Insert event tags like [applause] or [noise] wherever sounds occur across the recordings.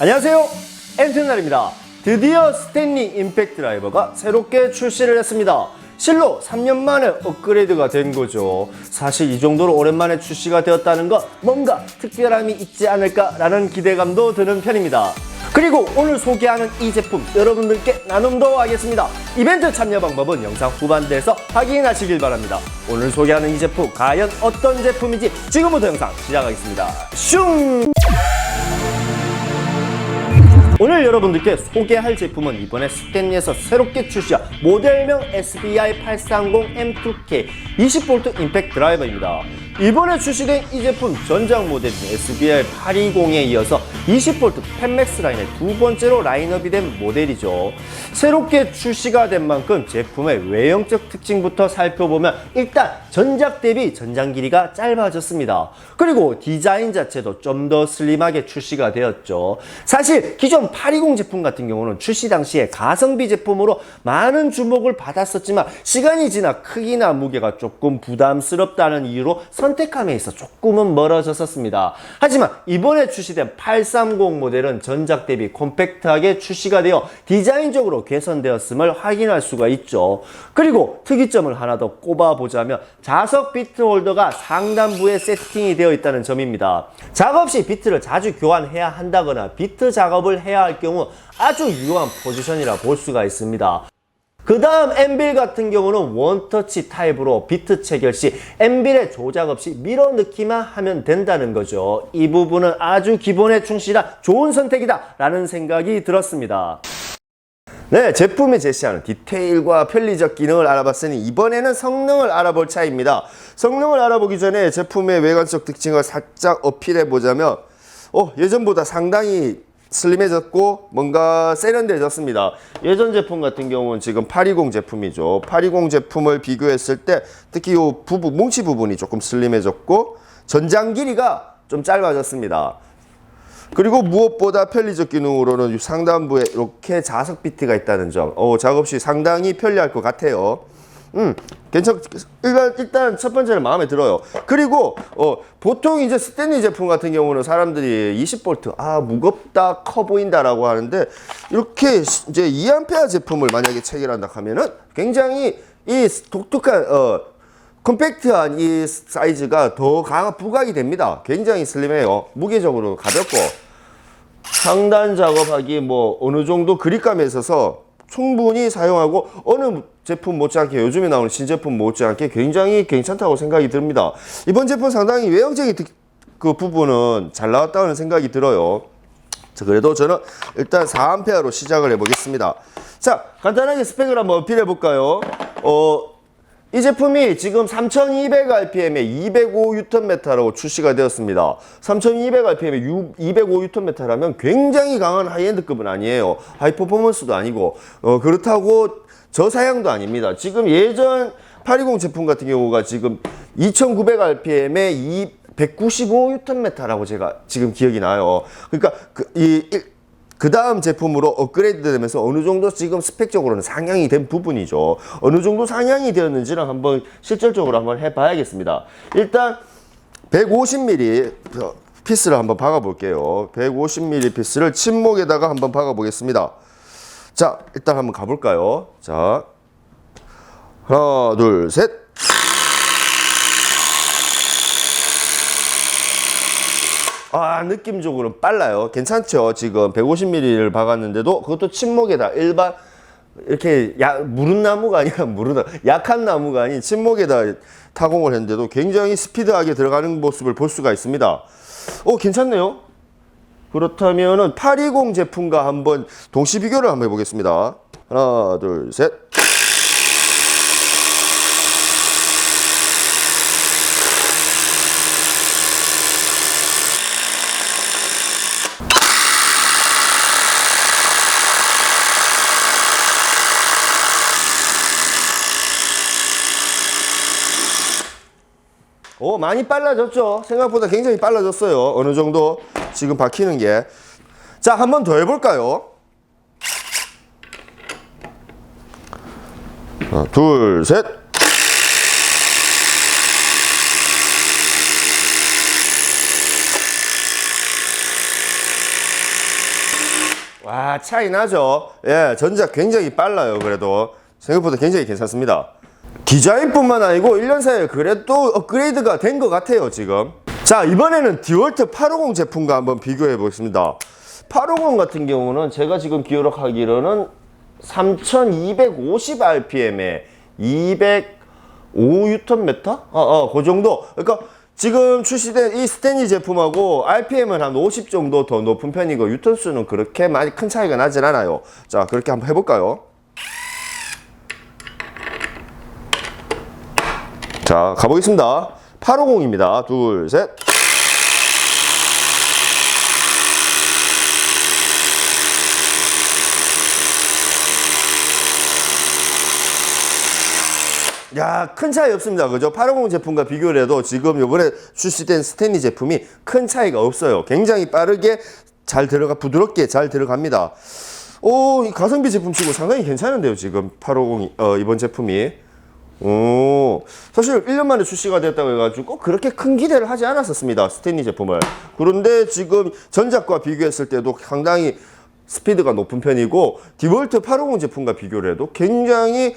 안녕하세요. 엔트날입니다. 드디어 스탠리 임팩트 드라이버가 새롭게 출시를 했습니다. 실로 3년 만에 업그레이드가 된 거죠. 사실 이 정도로 오랜만에 출시가 되었다는 건 뭔가 특별함이 있지 않을까라는 기대감도 드는 편입니다. 그리고 오늘 소개하는 이 제품 여러분들께 나눔도 하겠습니다. 이벤트 참여 방법은 영상 후반대에서 확인하시길 바랍니다. 오늘 소개하는 이 제품 과연 어떤 제품인지 지금부터 영상 시작하겠습니다. 슝 오늘 여러분들께 소개할 제품은 이번에 스탠리에서 새롭게 출시한 모델명 SBI 830 M2K 20V 임팩트 드라이버입니다. 이번에 출시된 이 제품 전장 모델인 SBI 820에 이어서 20V 펜맥스 라인의 두 번째로 라인업이 된 모델이죠. 새롭게 출시가 된 만큼 제품의 외형적 특징부터 살펴보면 일단 전작 대비 전장 길이가 짧아졌습니다. 그리고 디자인 자체도 좀 더 슬림하게 출시가 되었죠. 사실 기존 820 제품 같은 경우는 출시 당시에 가성비 제품으로 많은 주목을 받았었지만 시간이 지나 크기나 무게가 조금 부담스럽다는 이유로 선택함에 있어 조금은 멀어졌었습니다. 하지만 이번에 출시된 830 모델은 전작 대비 콤팩트하게 출시가 되어 디자인적으로 개선되었음을 확인할 수가 있죠. 그리고 특이점을 하나 더 꼽아보자면 자석 비트 홀더가 상단부에 세팅이 되어 있다는 점입니다. 작업 시 비트를 자주 교환해야 한다거나 비트 작업을 해야 할 경우 아주 유용한 포지션이라 볼 수가 있습니다. 그 다음 엠빌 같은 경우는 원터치 타입으로 비트 체결 시 엠빌의 조작 없이 밀어 넣기만 하면 된다는 거죠. 이 부분은 아주 기본에 충실한 좋은 선택이다 라는 생각이 들었습니다. 네, 제품이 제시하는 디테일과 편리적 기능을 알아봤으니 이번에는 성능을 알아볼 차이입니다. 성능을 알아보기 전에 제품의 외관적 특징을 살짝 어필해 보자면 어, 예전보다 상당히 슬림해졌고 뭔가 세련돼졌습니다. 예전 제품 같은 경우는 지금 820 제품이죠. 820 제품을 비교했을 때 특히 이 부분 뭉치 부분이 조금 슬림해졌고 전장 길이가 좀 짧아졌습니다. 그리고 무엇보다 편리적 기능으로는 이 상단부에 이렇게 자석 비트가 있다는 점. 어, 작업 시 상당히 편리할 것 같아요. 음, 괜찮, 일단, 일단 첫 번째는 마음에 들어요. 그리고, 어, 보통 이제 스탠리 제품 같은 경우는 사람들이 20V, 아, 무겁다, 커 보인다라고 하는데, 이렇게 시- 이제 2A 제품을 만약에 체결한다 하면은 굉장히 이 독특한, 어, 컴팩트한 이 사이즈가 더 강한 부각이 됩니다. 굉장히 슬림해요. 무게적으로 가볍고 상단 작업하기 뭐 어느 정도 그립감에 있어서 충분히 사용하고 어느 제품 못지않게 요즘에 나오는 신제품 못지않게 굉장히 괜찮다고 생각이 듭니다. 이번 제품 상당히 외형적인 특- 그 부분은 잘 나왔다는 생각이 들어요. 자, 그래도 저는 일단 4A로 시작을 해보겠습니다. 자, 간단하게 스펙을 한번 어필해 볼까요? 어, 이 제품이 지금 3200rpm에 205Nm라고 출시가 되었습니다. 3200rpm에 205Nm라면 굉장히 강한 하이엔드급은 아니에요. 하이 퍼포먼스도 아니고 어, 그렇다고 저사양도 아닙니다. 지금 예전 820 제품 같은 경우가 지금 2900rpm에 2 195Nm라고 제가 지금 기억이 나요. 그러니까 그, 이, 그 다음 제품으로 업그레이드 되면서 어느 정도 지금 스펙적으로는 상향이 된 부분이죠. 어느 정도 상향이 되었는지는 한번 실질적으로 한번 해봐야겠습니다. 일단 150mm 피스를 한번 박아 볼게요. 150mm 피스를 침목에다가 한번 박아 보겠습니다. 자, 일단 한번 가볼까요? 자, 하나, 둘, 셋. 아 느낌적으로 빨라요. 괜찮죠. 지금 150mm를 박았는데도 그것도 침목에다 일반 이렇게 야, 무른 나무가 아니라 [laughs] 무르다 약한 나무가 아닌 침목에다 타공을 했는데도 굉장히 스피드하게 들어가는 모습을 볼 수가 있습니다. 오 괜찮네요. 그렇다면은 820 제품과 한번 동시 비교를 한번 해보겠습니다. 하나 둘셋 오, 많이 빨라졌죠? 생각보다 굉장히 빨라졌어요. 어느 정도 지금 박히는 게. 자, 한 번 더 해볼까요? 하나, 둘, 셋. 와 차이 나죠 예 전작 굉장히 빨라요 그래도 생각보다 굉장히 괜찮습니다 디자인뿐만 아니고 1년 사이에 그래도 업그레이드가 된 것 같아요 지금 자 이번에는 디월트 850 제품과 한번 비교해 보겠습니다 850 같은 경우는 제가 지금 기록하기로는 3250 rpm에 205뉴턴 메타? 어, 어, 그 정도. 그러니까 지금 출시된 이 스탠리 제품하고 RPM은 한 50 정도 더 높은 편이고 유턴 수는 그렇게 많이 큰 차이가 나진 않아요. 자, 그렇게 한번 해볼까요? 자, 가보겠습니다. 850입니다. 둘, 셋. 야, 큰 차이 없습니다. 그죠? 850 제품과 비교를 해도 지금 요번에 출시된 스탠리 제품이 큰 차이가 없어요. 굉장히 빠르게 잘 들어가, 부드럽게 잘 들어갑니다. 오, 이 가성비 제품 치고 상당히 괜찮은데요, 지금 850, 어, 이번 제품이. 오, 사실 1년 만에 출시가 됐다고 해가지고 그렇게 큰 기대를 하지 않았었습니다. 스탠리 제품을. 그런데 지금 전작과 비교했을 때도 상당히 스피드가 높은 편이고 디볼트 850 제품과 비교를 해도 굉장히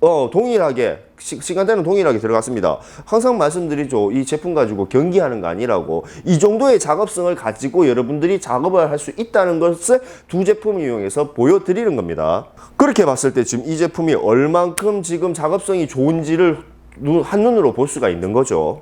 어, 동일하게 시, 시간대는 동일하게 들어갔습니다. 항상 말씀드리죠. 이 제품 가지고 경기하는 거 아니라고. 이 정도의 작업성을 가지고 여러분들이 작업을 할 수 있다는 것을 두 제품을 이용해서 보여드리는 겁니다. 그렇게 봤을 때 지금 이 제품이 얼만큼 지금 작업성이 좋은지를 눈- 한눈으로 볼 수가 있는 거죠.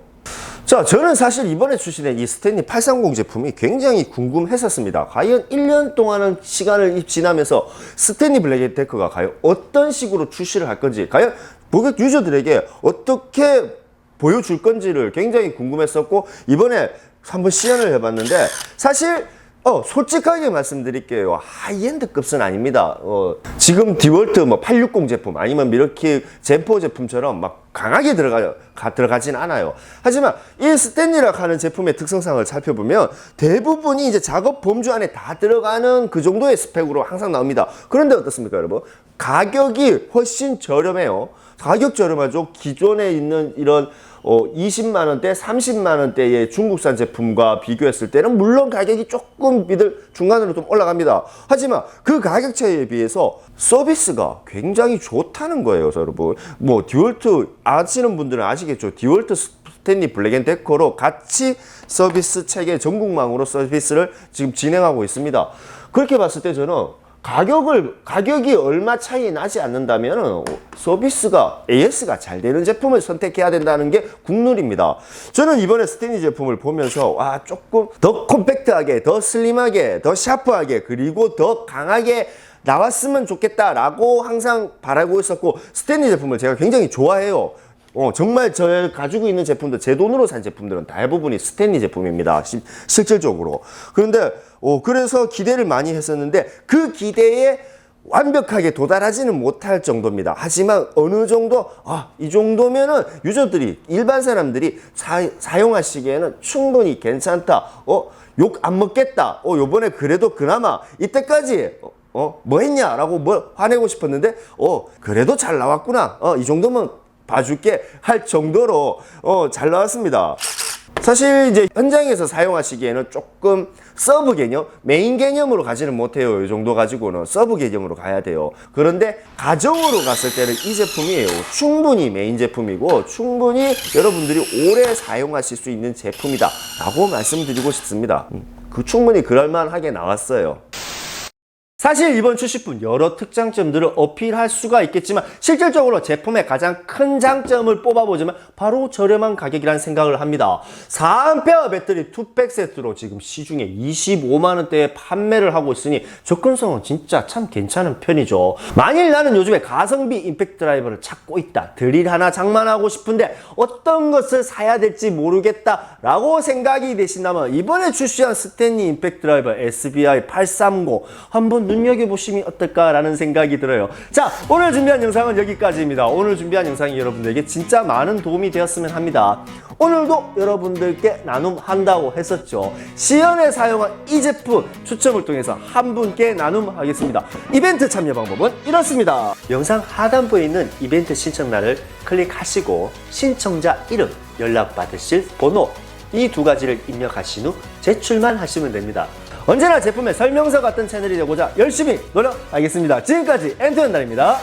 자, 저는 사실 이번에 출시된 이 스탠리 830 제품이 굉장히 궁금했었습니다. 과연 1년 동안은 시간을 지나면서 스탠리 블랙 데크가 과연 어떤 식으로 출시를 할 건지, 과연 고객 유저들에게 어떻게 보여줄 건지를 굉장히 궁금했었고, 이번에 한번 시연을 해봤는데, 사실 어, 솔직하게 말씀드릴게요. 하이엔드 급은 아닙니다. 어, 지금 디월트 뭐 860 제품 아니면 미러키 젠포 제품처럼 막 강하게 들어가, 가, 들어가진 않아요. 하지만 이 스탠리락 하는 제품의 특성상을 살펴보면 대부분이 이제 작업 범주 안에 다 들어가는 그 정도의 스펙으로 항상 나옵니다. 그런데 어떻습니까, 여러분? 가격이 훨씬 저렴해요. 가격 저렴하죠. 기존에 있는 이런 어, 20만 원대, 30만 원대의 중국산 제품과 비교했을 때는 물론 가격이 조금 비들 중간으로 좀 올라갑니다. 하지만 그 가격 차이에 비해서 서비스가 굉장히 좋다는 거예요, 여러분. 뭐 디월트 아시는 분들은 아시겠죠. 디월트 스탠리 블랙앤데커로 같이 서비스 체계 전국망으로 서비스를 지금 진행하고 있습니다. 그렇게 봤을 때 저는 가격을 가격이 얼마 차이 나지 않는다면 서비스가 AS가 잘 되는 제품을 선택해야 된다는 게 국룰입니다. 저는 이번에 스탠리 제품을 보면서 와 조금 더 콤팩트하게, 더 슬림하게, 더 샤프하게 그리고 더 강하게 나왔으면 좋겠다라고 항상 바라고 있었고 스탠리 제품을 제가 굉장히 좋아해요. 어, 정말 저 가지고 있는 제품들, 제 돈으로 산 제품들은 대부분이 스탠리 제품입니다. 시, 실질적으로. 그런데, 어, 그래서 기대를 많이 했었는데 그 기대에 완벽하게 도달하지는 못할 정도입니다. 하지만 어느 정도, 아, 이 정도면은 유저들이, 일반 사람들이 사, 사용하시기에는 충분히 괜찮다. 어, 욕 안 먹겠다. 어, 요번에 그래도 그나마 이때까지 어, 어, 뭐 했냐 라고 뭐 화내고 싶었는데, 어, 그래도 잘 나왔구나. 어, 이 정도면 봐줄게 할 정도로 어, 잘 나왔습니다. 사실 이제 현장에서 사용하시기에는 조금 서브 개념, 메인 개념으로 가지는 못해요. 이 정도 가지고는 서브 개념으로 가야 돼요. 그런데 가정으로 갔을 때는 이 제품이 충분히 메인 제품이고 충분히 여러분들이 오래 사용하실 수 있는 제품이다 라고 말씀드리고 싶습니다. 음, 그 충분히 그럴만하게 나왔어요. 사실 이번 출시품 여러 특장점들을 어필할 수가 있겠지만 실질적으로 제품의 가장 큰 장점을 뽑아보자면 바로 저렴한 가격이라는 생각을 합니다. 4A 배터리 투팩 세트로 지금 시중에 25만원대에 판매를 하고 있으니 접근성은 진짜 참 괜찮은 편이죠. 만일 나는 요즘에 가성비 임팩트 드라이버를 찾고 있다. 드릴 하나 장만하고 싶은데 어떤 것을 사야 될지 모르겠다 라고 생각이 되신다면 이번에 출시한 스탠리 임팩트 드라이버 SBI 830 한번 눈여겨보시면 어떨까라는 생각이 들어요. 자, 오늘 준비한 영상은 여기까지입니다. 오늘 준비한 영상이 여러분들에게 진짜 많은 도움이 되었으면 합니다. 오늘도 여러분들께 나눔한다고 했었죠. 시연에 사용한 이 제품 추첨을 통해서 한 분께 나눔하겠습니다. 이벤트 참여 방법은 이렇습니다. 영상 하단부에 있는 이벤트 신청란을 클릭하시고 신청자 이름, 연락받으실 번호 이 두 가지를 입력하신 후 제출만 하시면 됩니다. 언제나 제품의 설명서 같은 채널이 되고자 열심히 노력하겠습니다. 지금까지 엔터연달입니다.